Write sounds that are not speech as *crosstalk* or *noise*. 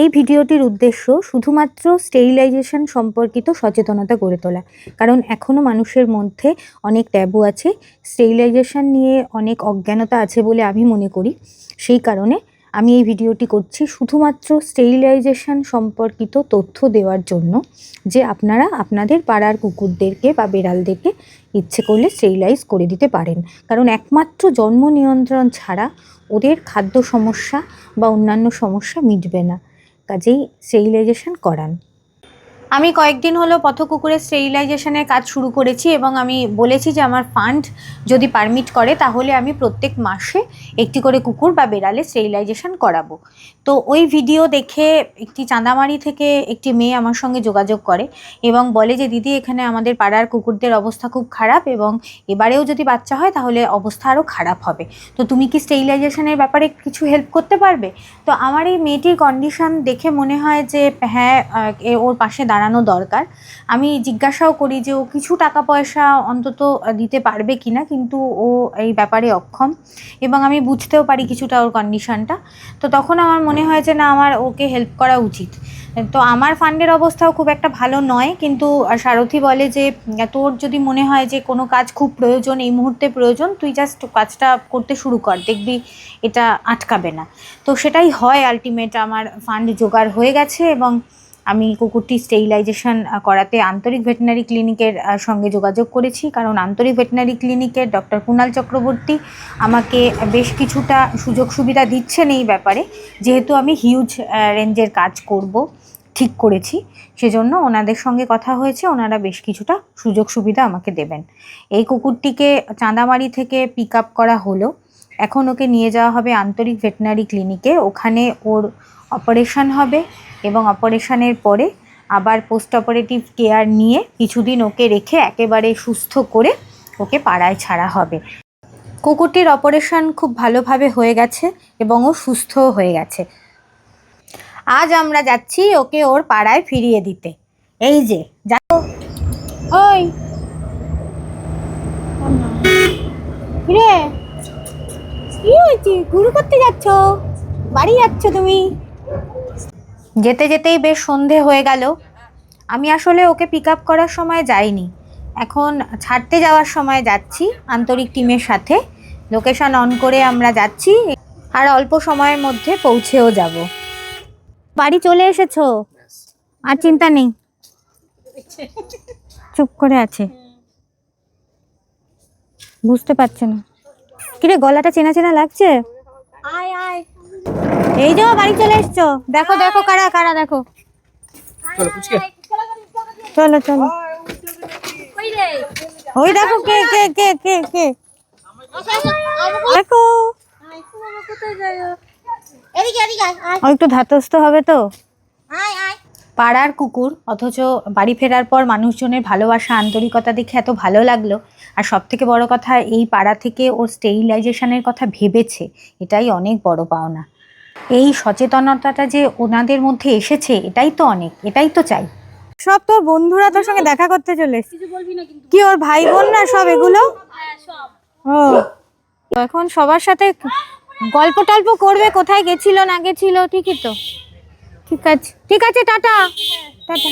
এই ভিডিওটির উদ্দেশ্য শুধুমাত্র স্টেরিলাইজেশন সম্পর্কিত সচেতনতা গড়ে তোলা। কারণ এখনও মানুষের মধ্যে অনেক ট্যাবু আছে, স্টেরিলাইজেশন নিয়ে অনেক অজ্ঞানতা আছে বলে আমি মনে করি। সেই কারণে আমি এই ভিডিওটি করছি শুধুমাত্র স্টেরিলাইজেশন সম্পর্কিত তথ্য দেওয়ার জন্য, যে আপনারা আপনাদের পাড়ার কুকুরদেরকে বা বেড়ালদেরকে ইচ্ছে করলে স্টেরিলাইজ করে দিতে পারেন। কারণ একমাত্র জন্ম নিয়ন্ত্রণ ছাড়া ওদের খাদ্য সমস্যা বা অন্যান্য সমস্যা মিটবে না। কাজেই স্টেরিলাইজেশন করান। আমি কয়েকদিন হলো পথকুকুরের স্টেরিলাইজেশনের কাজ শুরু করেছি এবং আমি বলেছি যে আমার ফান্ড যদি পারমিট করে, তাহলে আমি প্রত্যেক মাসে একটি করে কুকুর বা বেড়ালে স্টেরিলাইজেশন করাবো। তো ওই ভিডিও দেখে একটি চাঁদামারি থেকে একটি মেয়ে আমার সঙ্গে যোগাযোগ করে এবং বলে যে, দিদি, এখানে আমাদের পাড়ার কুকুরদের অবস্থা খুব খারাপ এবং এবারেও যদি বাচ্চা হয়, তাহলে অবস্থা আরও খারাপ হবে। তো তুমি কি স্টেরিলাইজেশনের ব্যাপারে কিছু হেল্প করতে পারবে? তো আমার এই মেয়েটির কন্ডিশন দেখে মনে হয় যে হ্যাঁ ওর পাশে দাঁড়ানো দরকার। আমি জিজ্ঞাসাও করি যে ও কিছু টাকা পয়সা অন্তত দিতে পারবে কি না কিন্তু ও এই ব্যাপারে অক্ষম এবং আমি বুঝতেও পারি কিছুটা ওর কন্ডিশনটা তো তখন আমার মনে হয় যে না, আমার ওকে হেল্প করা উচিত। তো আমার ফান্ডের অবস্থাও খুব একটা ভালো নয়, কিন্তু সারথি বলে যে, তোর যদি মনে হয় যে কোনো কাজ খুব প্রয়োজন, এই মুহূর্তে প্রয়োজন, তুই জাস্ট কাজটা করতে শুরু কর, দেখবি এটা আটকাবে না। তো সেটাই হয় আলটিমেট আমার ফান্ড জোগাড় হয়ে গেছে এবং আমি কুকুরটি স্টেরিলাইজেশন করাতে আন্তরিক ভেটেনারি ক্লিনিকের সঙ্গে যোগাযোগ করেছি। কারণ আন্তরিক ভেটেনারি ক্লিনিকের ডক্টর কুণাল চক্রবর্তী আমাকে বেশ কিছুটা সুযোগ সুবিধা দিচ্ছেন এই ব্যাপারে। যেহেতু আমি হিউজ রেঞ্জের কাজ করব, ঠিক করেছি, সেজন্য ওনাদের সঙ্গে কথা হয়েছে, ওনারা বেশ কিছুটা সুযোগ সুবিধা আমাকে দেবেন। এই কুকুরটিকে চাঁদামারি থেকে পিক আপ করা হলো। এখন ওকে নিয়ে যাওয়া হবে আন্তরিক ভেটেনারি ক্লিনিকে ওখানে ওর অপারেশন হবে এবং অপারেশনের পরে আবার পোস্ট অপারেটিভ কেয়ার নিয়ে কিছুদিন ওকে রেখে একেবারে সুস্থ করে ওকে পাড়ায় ছাড়া হবে। কুকুরটির অপারেশন খুব ভালোভাবে হয়ে গেছে এবং ও সুস্থও হয়ে গেছে। আজ আমরা যাচ্ছি ওকে ওর পাড়ায় ফিরিয়ে দিতে। এই যে, যাও। ওই। কিরে? কি হয়েছে? ঘুরু করতে যাচ্ছ? বাড়ি যাচ্ছ তুমি? যেতে যেতেই বেশ সন্ধে হয়ে গেল। আমি আসলে ওকে পিক আপ করার সময় যাইনি। এখন ছাড়তে যাওয়ার সময় যাচ্ছি আন্তরিক টিমের সাথে। লোকেশন অন করে আমরা যাচ্ছি আর অল্প সময়ের মধ্যে পৌঁছেও যাব। বাড়ি চলে এসেছ? আর চিন্তা নেই। *laughs* চুপ করে আছে। বুঝতে পারছে না। কিরে গলাটা চেনা চেনা লাগছে? এই যে বাড়ি চলে এসছো। দেখো দেখো কারা কারা দেখো। চলো পুচকে। চলো চলো। কই রে ওই দেখো কে কে কে কে কে। দেখো। আয় বাবা কোথায় যায় এদিকে এদিকে আয় আয়। একটু ধাতস্থ হবে তো? আয় আয়। পাড়ার কুকুর, অথচ বাড়ি ফেরার পর মানুষজনের ভালোবাসা, আন্তরিকতা দেখে এত ভালো লাগল। আর সব থেকে বড় কথা, এই পাড়া থেকে ওর স্টেরিলাইজেশনের কথা ভেবেছে, এটাই অনেক বড় পাওনা। এই সচেতনতাটা যে ওনাদের মধ্যে এসেছে, এটাই তো অনেক, এটাই তো চাই। সব তোর বন্ধুরা তোর সঙ্গে দেখা করতে চলে কি ওর ভাই বোন না সব এগুলো? এখন সবার সাথে গল্প টল্প করবে, কোথায় গেছিল, না গেছিল, ঠিকই তো। ঠিক আছে ঠিক আছে টাটা। টাটা।